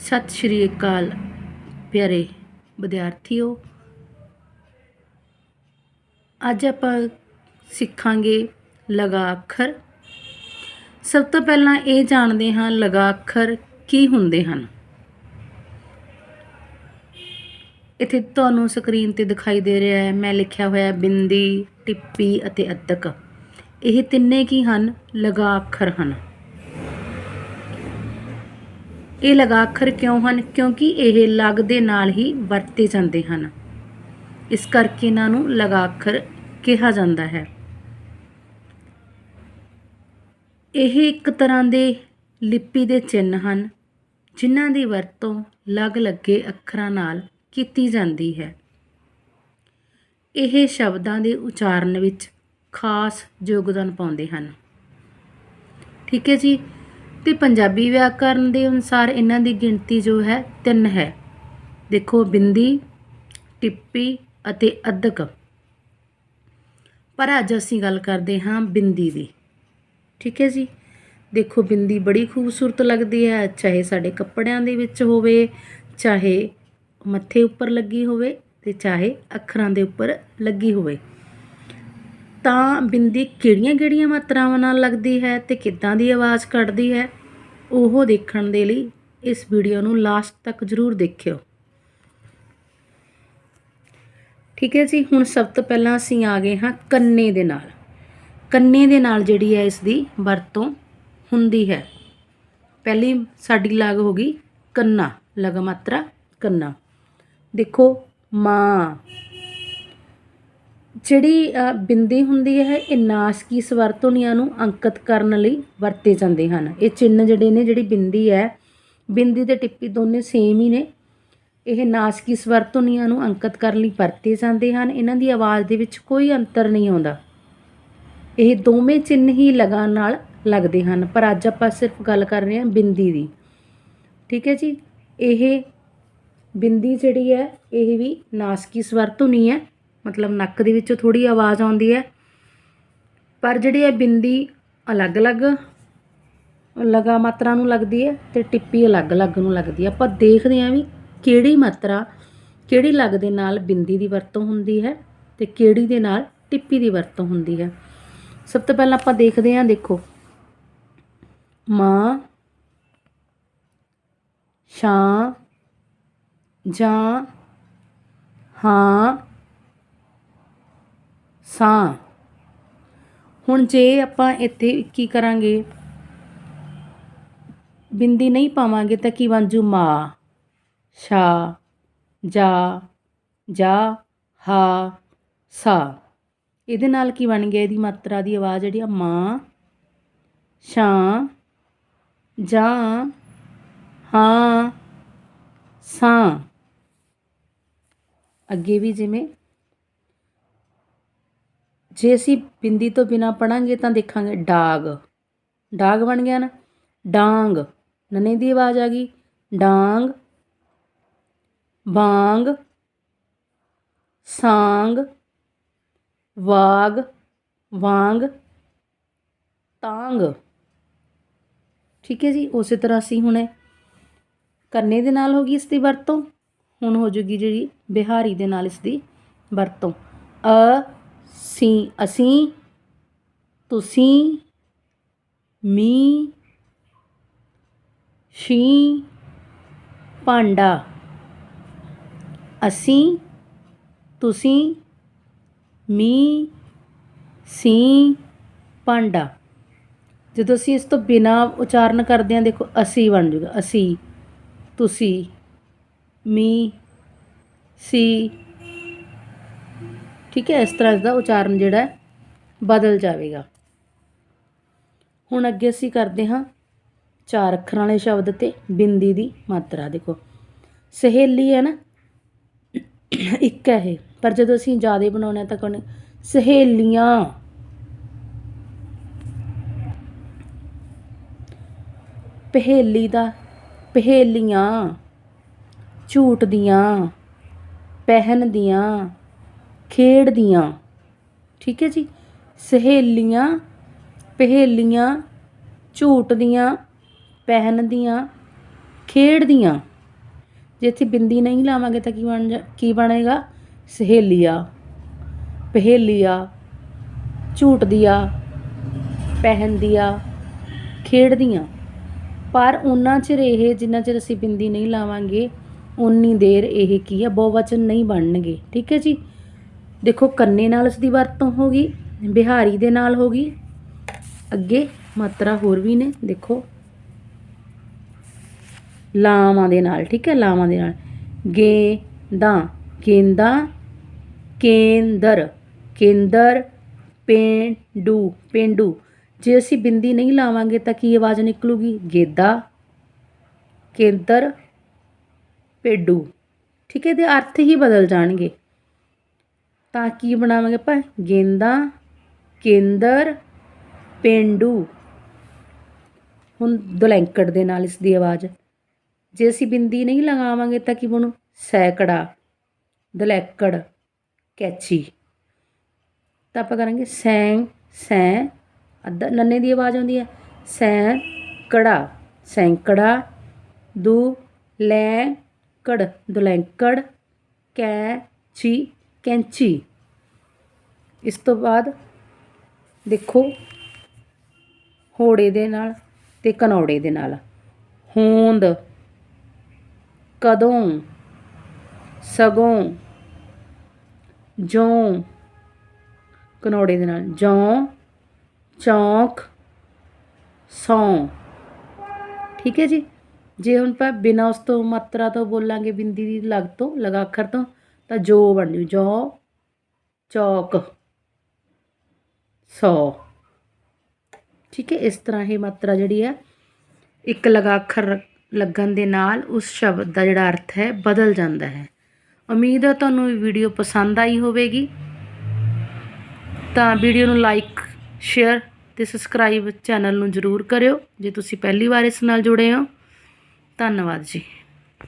ਸਤਿ ਸ਼੍ਰੀ ਅਕਾਲ ਪਿਆਰੇ ਵਿਦਿਆਰਥੀਓ। ਅੱਜ ਆਪਾਂ ਸਿੱਖਾਂਗੇ ਲਗਾ ਅੱਖਰ ਸਭ ਤੋਂ ਪਹਿਲਾਂ ਇਹ ਜਾਣਦੇ ਹਾਂ ਲਗਾ ਅੱਖਰ ਕੀ ਹੁੰਦੇ ਹਨ। ਇੱਥੇ ਤੁਹਾਨੂੰ ਸਕਰੀਨ ਤੇ ਦਿਖਾਈ ਦੇ ਰਿਹਾ ਹੈ, ਮੈਂ ਲਿਖਿਆ ਹੋਇਆ ਬਿੰਦੀ, ਟਿੱਪੀ ਅਤੇ ਅੱਧਕ ਇਹ ਤਿੰਨੇ ਕੀ ਹਨ? ਲਗਾ ਅੱਖਰ ਹਨ। ਇਹ ਲਗਾਖਰ ਕਿਉਂ ਹਨ? ਕਿਉਂਕਿ ਇਹ ਲਗ ਦੇ ਨਾਲ ਹੀ ਵਰਤੇ ਜਾਂਦੇ ਹਨ। ਇਸ ਕਰਕੇ ਇਹਨਾਂ ਨੂੰ ਲਗਾਖਰ ਕਿਹਾ ਜਾਂਦਾ ਹੈ। ਇਹ ਇੱਕ ਤਰ੍ਹਾਂ ਦੇ ਲਿਪੀ ਦੇ ਚਿੰਨ੍ਹ ਹਨ, ਜਿਨ੍ਹਾਂ ਦੀ ਵਰਤੋਂ ਲਗ ਲੱਗੇ ਅੱਖਰਾਂ ਨਾਲ ਕੀਤੀ ਜਾਂਦੀ ਹੈ। ਇਹ ਸ਼ਬਦਾਂ ਦੇ ਉਚਾਰਨ ਵਿੱਚ ਖਾਸ ਯੋਗਦਾਨ ਪਾਉਂਦੇ ਹਨ। ਠੀਕ ਹੈ ਜੀ? ਤੇ ਪੰਜਾਬੀ ਵਿਆਕਰਨ ਦੇ ਅਨੁਸਾਰ ਇਹਨਾਂ ਦੀ ਗਿਣਤੀ ਜੋ ਹੈ ਤਿੰਨ ਹੈ। ਦੇਖੋ, ਬਿੰਦੀ, ਟਿੱਪੀ ਅਤੇ ਅੱਧਕ ਪਰ ਅੱਜ ਅਸੀਂ ਗੱਲ ਕਰਦੇ ਹਾਂ ਬਿੰਦੀ ਦੀ। ਠੀਕ ਹੈ ਜੀ? ਦੇਖੋ, ਬਿੰਦੀ ਬੜੀ ਖੂਬਸੂਰਤ ਲੱਗਦੀ ਹੈ, ਚਾਹੇ ਸਾਡੇ ਕੱਪੜਿਆਂ ਦੇ ਵਿੱਚ ਹੋਵੇ, ਚਾਹੇ ਮੱਥੇ ਉੱਪਰ ਲੱਗੀ ਹੋਵੇ ਤੇ ਚਾਹੇ ਅੱਖਰਾਂ ਦੇ ਉੱਪਰ ਲੱਗੀ ਹੋਵੇ। ਤਾਂ ਬਿੰਦੀ ਕਿਹੜੀਆਂ-ਕਿਹੜੀਆਂ ਮਾਤਰਾਵਾਂ ਨਾਲ ਲੱਗਦੀ ਹੈ ਤੇ ਕਿੱਦਾਂ ਦੀ ਆਵਾਜ਼ ਕੱਢਦੀ ਹੈ, ਉਹ ਦੇਖਣ ਦੇ ਲਈ ਇਸ ਵੀਡੀਓ ਨੂੰ ਲਾਸਟ ਤੱਕ ਜ਼ਰੂਰ ਦੇਖਿਓ। ਠੀਕ ਹੈ ਜੀ, ਹੁਣ ਸਭ ਤੋਂ ਪਹਿਲਾਂ ਅਸੀਂ ਆ ਗਏ ਹਾਂ ਕੰਨੇ ਦੇ ਨਾਲ। ਕੰਨੇ ਦੇ ਨਾਲ ਜਿਹੜੀ ਹੈ ਇਸ ਦੀ ਵਰਤੋਂ ਹੁੰਦੀ ਹੈ। ਪਹਿਲੀ ਸਾਡੀ ਲਾਗ ਹੋ ਗਈ ਕੰਨਾ ਲਗ ਮਾਤਰਾ ਕੰਨਾ। ਦੇਖੋ ਮਾਂ। ਜਿਹੜੀ ਬਿੰਦੀ ਹੁੰਦੀ ਹੈ, ਇਹ ਨਾਸਕੀ ਸਵਰ ਧੁਨੀਆਂ ਨੂੰ ਅੰਕਿਤ ਕਰਨ ਲਈ ਵਰਤੇ ਜਾਂਦੇ ਹਨ। ਇਹ ਚਿੰਨ੍ਹ ਜਿਹੜੇ ਨੇ, ਜਿਹੜੀ ਬਿੰਦੀ ਹੈ, ਬਿੰਦੀ ਤੇ ਟਿੱਪੀ ਦੋਨੇ ਸੇਮ ਹੀ ਨੇ। ਇਹ ਨਾਸਕੀ ਸਵਰ ਧੁਨੀਆਂ ਨੂੰ ਅੰਕਿਤ ਕਰਨ ਲਈ ਵਰਤੇ ਜਾਂਦੇ ਹਨ। ਇਹਨਾਂ ਦੀ ਆਵਾਜ਼ ਦੇ ਵਿੱਚ ਕੋਈ ਅੰਤਰ ਨਹੀਂ ਆਉਂਦਾ। ਇਹ ਦੋਵੇਂ ਚਿੰਨ੍ਹ ਹੀ ਲਗਾ ਨਾਲ ਲੱਗਦੇ ਹਨ। ਪਰ ਅੱਜ ਆਪਾਂ ਸਿਰਫ ਗੱਲ ਕਰ ਰਹੇ ਹਾਂ ਬਿੰਦੀ ਦੀ। ਠੀਕ ਹੈ ਜੀ? ਇਹ ਬਿੰਦੀ ਜਿਹੜੀ ਹੈ, ਇਹ ਵੀ ਨਾਸਕੀ ਸਵਰ ਧੁਨੀ ਹੈ। ਮਤਲਬ ਨੱਕ ਦੇ ਵਿੱਚੋਂ ਥੋੜੀ ਆਵਾਜ਼ ਆਉਂਦੀ ਹੈ। ਪਰ ਜਿਹੜੀ ਹੈ ਬਿੰਦੀ ਅਲੱਗ-ਅਲੱਗ ਲਗਾ ਮਾਤਰਾ ਨੂੰ ਲੱਗਦੀ ਹੈ ਤੇ ਟਿੱਪੀ ਅਲੱਗ-ਅਲੱਗ ਨੂੰ ਲੱਗਦੀ ਹੈ। ਆਪਾਂ ਦੇਖਦੇ ਹਾਂ ਵੀ ਕਿਹੜੀ ਮਾਤਰਾ, ਕਿਹੜੀ ਲਗ ਦੇ ਨਾਲ ਬਿੰਦੀ ਦੀ ਵਰਤੋਂ ਹੁੰਦੀ ਹੈ ਤੇ ਕਿਹੜੀ ਦੇ ਨਾਲ ਟਿੱਪੀ ਦੀ ਵਰਤੋਂ ਹੁੰਦੀ ਹੈ। ਸਭ ਤੋਂ ਪਹਿਲਾਂ ਆਪਾਂ ਦੇਖਦੇ ਹਾਂ, ਦੇਖੋ। ਮਾਂ ਸ਼ਾਂ ਜਾਂ, ਹਾਂ ਸਾਂ। ਹੁਣ ਜੇ ਆਪਾਂ ਇੱਥੇ ਕੀ ਕਰਾਂਗੇ? ਬਿੰਦੀ ਨਹੀਂ ਪਾਵਾਂਗੇ ਤਾਂ ਕੀ ਬਣ ਜੂ ਮਾ? ਸ਼ਾ, ਜਾ ਜਾ, ਹਾ, ਸਾ। ਇਹਦੇ ਨਾਲ ਕੀ ਬਣ ਗਿਆ? ਇਹਦੀ ਮਾਤਰਾ ਦੀ ਆਵਾਜ਼ ਜਿਹੜੀ ਆ ਮਾਂ। ਸ਼ਾਂ, ਜਾਂ, ਹਾਂ, ਸਾਂ। ਅੱਗੇ ਵੀ ਜਿਵੇਂ ਜੇ ਅਸੀਂ ਬਿੰਦੀ ਤੋਂ ਬਿਨਾ ਪੜਾਂਗੇ ਤਾਂ ਦੇਖਾਂਗੇ ਡਾਗ। ਡਾਗ ਬਣ ਗਿਆ ਨਾ। ਡਾਂਗ। ਨਨੇ ਦੀ ਆਵਾਜ਼ ਆ ਗਈ। ਡਾਂਗ। ਬਾਂਗ ਸਾਂਗ। ਵਾਗ। ਵਾਂਗ। ਤਾਂਗ। ਠੀਕ ਹੈ ਜੀ, ਉਸੇ ਤਰ੍ਹਾਂ ਅਸੀਂ ਹੁਣੇ ਕੰਨੇ ਦੇ ਨਾਲ ਹੋ ਗਈ ਇਸ ਦੀ ਵਰਤੋਂ। ਹੁਣ ਹੋ ਜੂਗੀ ਜਿਹੜੀ ਬਿਹਾਰੀ ਦੇ ਨਾਲ ਇਸ ਦੀ ਵਰਤੋਂ। ਅ ਸੀ, ਅਸੀਂ, ਤੁਸੀਂ, ਮੀ, ਸ਼ੀ, ਭਾਂਡਾ। ਅਸੀਂ, ਤੁਸੀਂ, ਮੀ, ਸੀ, ਭਾਂਡਾ। ਜਦੋਂ ਅਸੀਂ ਇਸ ਤੋਂ ਬਿਨਾ ਉਚਾਰਨ ਕਰਦੇ ਹਾਂ, ਦੇਖੋ, ਅਸੀਂ ਬਣ ਜੂਗਾ ਅਸੀਂ, ਤੁਸੀਂ, ਮੀ, ਸੀ ਠੀਕ ਹੈ, ਇਸ ਤਰ੍ਹਾਂ ਇਸ ਦਾ ਉਚਾਰਨ ਜਿਹੜਾ ਬਦਲ ਜਾਵੇਗਾ। ਹੁਣ ਅੱਗੇ ਅਸੀਂ ਕਰਦੇ ਹਾਂ ਚਾਰ ਅੱਖਰਾਂ ਵਾਲੇ ਸ਼ਬਦ ਤੇ ਬਿੰਦੀ ਦੀ ਮਾਤਰਾ। ਦੇਖੋ, ਸਹੇਲੀ ਹੈ ਨਾ, ਇੱਕ ਹੈ ਇਹ, ਪਰ ਜਦੋਂ ਅਸੀਂ ਜ਼ਿਆਦਾ ਬਣਾਉਣੇ ਤਾਂ ਕਹਿੰਦੇ ਸਹੇਲੀਆਂ। ਪਹੇਲੀ ਦਾ, ਪਹੇਲੀਆਂ ਝੂਟ ਦੀਆਂ, ਪਹਿਨ ਦੀਆਂ ਖੇਡਦੀਆਂ। ਠੀਕ ਹੈ ਜੀ? ਸਹੇਲੀਆਂ, ਪਹੇਲੀਆਂ, ਝੂਟਦੀਆਂ, ਪਹਿਨਦੀਆਂ, ਖੇਡਦੀਆਂ। ਜੇ ਇੱਥੇ ਬਿੰਦੀ ਨਹੀਂ ਲਾਵਾਂਗੇ ਤਾਂ ਕੀ ਬਣ ਜਾ, ਕੀ ਬਣੇਗਾ? ਸਹੇਲੀਆ, ਪਹੇਲੀਆ, ਝੂਟਦੀਆਂ, ਪਹਿਨਦੀਆਂ, ਖੇਡਦੀਆਂ। ਪਰ ਉਹਨਾਂ ਚਿਰ ਇਹ, ਜਿੰਨਾ ਚਿਰ ਅਸੀਂ ਬਿੰਦੀ ਨਹੀਂ ਲਾਵਾਂਗੇ, ਉਨੀ ਦੇਰ ਇਹ ਕੀ ਹੈ ਬਹੁਵਚਨ ਨਹੀਂ ਬਣਨਗੇ। ਠੀਕ ਹੈ ਜੀ? ਦੇਖੋ ਕੰਨੇ ਨਾਲ ਇਸ ਦੀ ਵਰਤੋਂ ਹੋ ਗਈ, ਬਿਹਾਰੀ ਦੇ ਨਾਲ ਹੋ ਗਈ। ਅੱਗੇ ਮਾਤਰਾ ਹੋਰ ਵੀ ਨੇ, ਦੇਖੋ। ਲਾਵਾਂ ਦੇ ਨਾਲ, ਠੀਕ ਹੈ, ਲਾਵਾਂ ਦੇ ਨਾਲ। ਗੇਂਦਾ ਗੇਂਦਾ, ਕੇਂਦਰ ਕੇਂਦਰ, ਪੇਂਡੂ ਪੇਂਡੂ। ਜੇ ਅਸੀਂ ਬਿੰਦੀ ਨਹੀਂ ਲਾਵਾਂਗੇ ਤਾਂ ਕੀ ਆਵਾਜ਼ ਨਿਕਲੂਗੀ? ਗੇਦਾ, ਕੇਂਦਰ, ਪੇਡੂ। ਠੀਕ ਹੈ ਦੇ ਅਰਥ ਹੀ ਬਦਲ ਜਾਣਗੇ। ਤਾਂ ਕੀ ਬਣਾਵਾਂਗੇ ਆਪਾਂ? ਗੇਂਦਾ, ਕੇਂਦਰ, ਪੇਂਡੂ। ਹੁਣ ਦੁਲੈਂਕੜ ਦੇ ਨਾਲ ਇਸ ਦੀ ਆਵਾਜ਼। ਜੇ ਅਸੀਂ ਬਿੰਦੀ ਨਹੀਂ ਲਗਾਵਾਂਗੇ ਤਾਂ ਕੀ ਬਣੂ? ਸੈਕੜਾ। ਦਲੈਕੜ ਕੈਚੀ। ਤਾਂ ਆਪਾਂ ਕਰਾਂਗੇ ਸੈਂ ਸੈਂ। ਅੱਧਾ ਨੰਨੇ ਦੀ ਆਵਾਜ਼ ਆਉਂਦੀ ਹੈ। ਸੈਂ ਕੜਾ ਸੈਂਕੜਾ। ਦੂ ਲੈ ਕੜ ਦੁਲੈਂਕੜ ਕੈਚੀ। ਕੈਂਚੀ। ਇਸ ਤੋਂ ਬਾਅਦ ਦੇਖੋ ਹੋੜੇ ਦੇ ਨਾਲ ਤੇ ਕਨੌੜੇ ਦੇ ਨਾਲ। ਹੋਂਦ। ਕਦੋਂ? ਸਗੋਂ। ਜੋਂ। ਕਨੌੜੇ ਦੇ ਨਾਲ। ਜੋਂ, ਚੌਂਕ, ਸੌਂ। ਠੀਕ ਹੈ ਜੀ? ਜੇ ਹੁਣ ਆਪਾਂ ਬਿਨਾਂ ਉਸ ਤੋਂ ਮਾਤਰਾ ਤੋਂ ਬੋਲਾਂਗੇ, ਬਿੰਦੀ ਦੀ ਲਗ ਤੋਂ, ਲਗਾਖਰ ਤੋਂ ਤਾਂ ਜੋ ਬਣ ਜੂ ਜੋ ਚੌਕ। ਸੌ। ਠੀਕ ਹੈ, ਇਸ ਤਰ੍ਹਾਂ ਇਹ ਮਾਤਰਾ ਜਿਹੜੀ ਹੈ, ਇੱਕ ਲਗਾ ਅੱਖਰ ਲੱਗਣ ਦੇ ਨਾਲ ਉਸ ਸ਼ਬਦ ਦਾ ਜਿਹੜਾ ਅਰਥ ਹੈ, ਬਦਲ ਜਾਂਦਾ ਹੈ। ਉਮੀਦ ਹੈ ਤੁਹਾਨੂੰ ਇਹ ਵੀਡੀਓ ਪਸੰਦ ਆਈ ਹੋਵੇਗੀ। ਤਾਂ ਵੀਡੀਓ ਨੂੰ ਲਾਈਕ, ਸ਼ੇਅਰ ਤੇ ਸਬਸਕ੍ਰਾਈਬ ਚੈਨਲ ਨੂੰ ਜ਼ਰੂਰ ਕਰਿਓ, ਜੇ ਤੁਸੀਂ ਪਹਿਲੀ ਵਾਰ ਇਸ ਨਾਲ ਜੁੜੇ ਹੋ। ਧੰਨਵਾਦ ਜੀ।